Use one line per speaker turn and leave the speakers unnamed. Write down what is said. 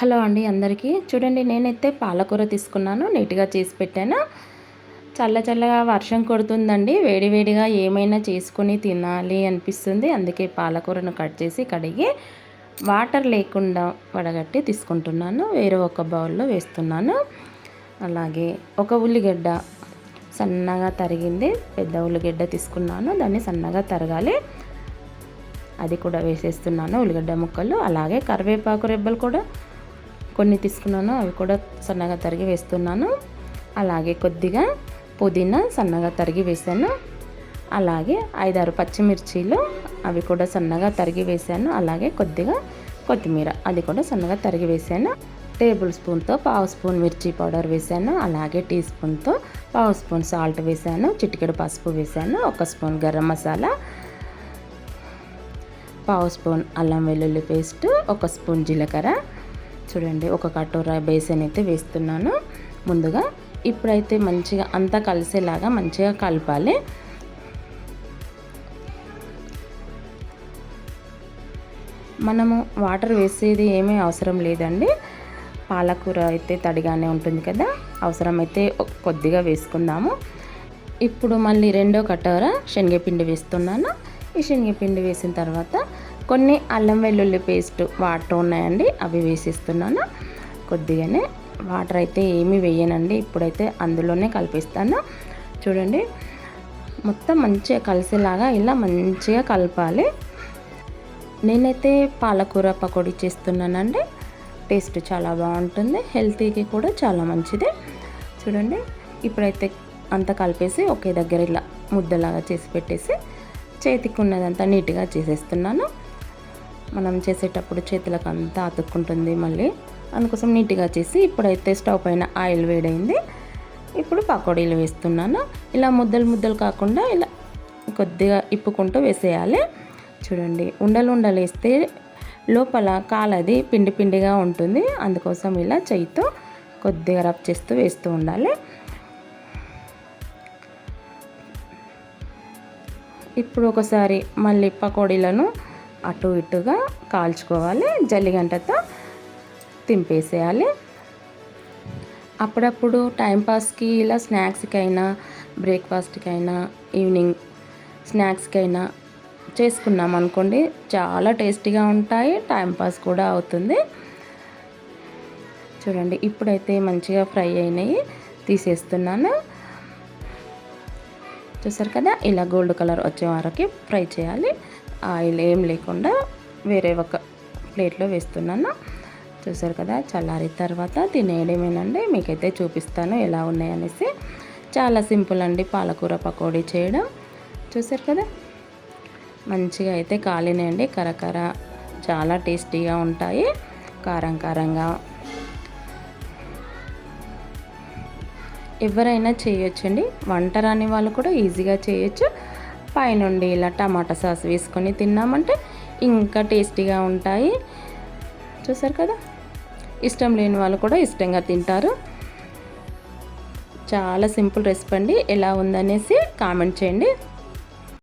Hello అండి అందరికీ. చూడండి నేనైతే పాలకూర తీసుకున్నాను నీట్గా చేసి పెట్టాను. చల్ల చల్లగా వర్షం కొడుతుందండి. వేడివేడిగా ఏమైనా చేసుకొని తినాలి అనిపిస్తుంది. అందుకే పాలకూరను కట్ చేసి కడిగి వాటర్ లేకుండా వడగట్టి తీసుకుంటున్నాను. వేరే ఒక బౌల్లో వేస్తున్నాను. అలాగే ఒక ఉల్లిగడ్డ సన్నగా తరిగింది. పెద్ద ఉల్లిగడ్డ తీసుకున్నాను. దాన్ని సన్నగా తరగాలి. అది కూడా వేసేస్తున్నాను ఉల్లిగడ్డ ముక్కలు. అలాగే కరివేపాకు రెబ్బలు కూడా కొన్ని తీసుకున్నాను అవి కూడా సన్నగా తరిగి వేస్తున్నాను. అలాగే కొద్దిగా పుదీనా సన్నగా తరిగి వేసాను అలాగే ఐదారు పచ్చిమిర్చీలు అవి కూడా సన్నగా తరిగి వేసాను అలాగే కొద్దిగా కొత్తిమీర అది కూడా సన్నగా తరిగి వేసాను టేబుల్ స్పూన్తో పావు స్పూన్ మిర్చి పౌడర్ వేసాను అలాగే టీ స్పూన్తో పావు స్పూన్ సాల్ట్ వేసాను చిటికెడు పసుపు వేసాను ఒక స్పూన్ గరం మసాలా పావు స్పూన్ అల్లం వెల్లుల్లి పేస్ట్ ఒక స్పూన్ జీలకర్ర చూడండి ఒక కటోరా బేసన్ అయితే వేస్తున్నాను. ముందుగా ఇప్పుడైతే మంచిగా అంతా కలిసేలాగా మంచిగా కలపాలి. మనము వాటర్ వేసేది ఏమీ అవసరం లేదండి. పాలకూర అయితే తడిగానే ఉంటుంది కదా అవసరమైతే కొద్దిగా వేసుకుందాము. ఇప్పుడు మళ్ళీ రెండో కటోర శనగపిండి వేస్తున్నాను. ఈ శనగపిండి వేసిన తర్వాత కొన్ని అల్లం వెల్లుల్లి పేస్ట్ వాటర్ ఉన్నాయండి. అవి వేసిస్తున్నాను. కొద్దిగానే వాటర్ అయితే ఏమీ వేయనండి. ఇప్పుడైతే అందులోనే కలిపిస్తాను. చూడండి మొత్తం మంచిగా కలిసేలాగా ఇలా మంచిగా కలపాలి. నేనైతే పాలకూర పకోడీ చేస్తున్నానండి. టేస్ట్ చాలా బాగుంటుంది. హెల్తీకి కూడా చాలా మంచిది. చూడండి ఇప్పుడైతే అంతా కలిపేసి ఒకే దగ్గర ఇలా ముద్దలాగా చేసి పెట్టేసి చేతికి ఉన్నదంతా నీట్గా చేసేస్తున్నాను. మనం చేసేటప్పుడు చేతులకు అంతా అతుక్కుంటుంది మళ్ళీ. అందుకోసం నీట్గా చేసి ఇప్పుడైతే స్టవ్ పైన ఆయిల్ వేడైంది. ఇప్పుడు పకోడీలు వేస్తున్నాను. ఇలా ముద్దలు ముద్దలు కాకుండా ఇలా కొద్దిగా ఇప్పుకుంటూ వేసేయాలి. చూడండి ఉండలు ఉండలు వేస్తే లోపల కాలది పిండి పిండిగా ఉంటుంది. అందుకోసం ఇలా చేయితో కొద్దిగా రబ్ చేస్తూ వేస్తూ ఉండాలి. ఇప్పుడు ఒకసారి మళ్ళీ పకోడీలను అటు ఇటుగా కాల్చుకోవాలి. జల్లిగంటతో తింపేసేయాలి. అప్పుడప్పుడు టైంపాస్కి ఇలా స్నాక్స్కి అయినా బ్రేక్ఫాస్ట్కి అయినా ఈవినింగ్ స్నాక్స్కి అయినా చేసుకున్నాం అనుకోండి చాలా టేస్టీగా ఉంటాయి. టైంపాస్ కూడా అవుతుంది. చూడండి ఇప్పుడైతే మంచిగా ఫ్రై అయినాయి. తీసేస్తున్నాను. చూసారు కదా ఇలా గోల్డ్ కలర్ వచ్చే వరకు ఫ్రై చేయాలి. ఆయిల్ ఏం లేకుండా వేరే ఒక ప్లేట్లో వేస్తున్నాను. చూసారు కదా చల్లారిన తర్వాత తినేయడమేనండి. మీకైతే చూపిస్తాను ఎలా ఉన్నాయనేసి. చాలా సింపుల్ అండి పాలకూర పకోడీ చేయడం. చూసారు కదా మంచిగా అయితే కాలినాయండి కరకర చాలా టేస్టీగా ఉంటాయి. కారం కారంగా. ఎవరైనా చేయొచ్చండి. వంట రాని వాళ్ళు కూడా ఈజీగా చేయొచ్చు. పైనుండి ఇలా టమాటా సాస్ వేసుకొని తిన్నామంటే ఇంకా టేస్టీగా ఉంటాయి. చూసారు కదా? ఇష్టం లేని వాళ్ళు కూడా ఇష్టంగా తింటారు. చాలా సింపుల్ రెసిపీ అండి. ఎలా ఉందనేసి కామెంట్ చేయండి.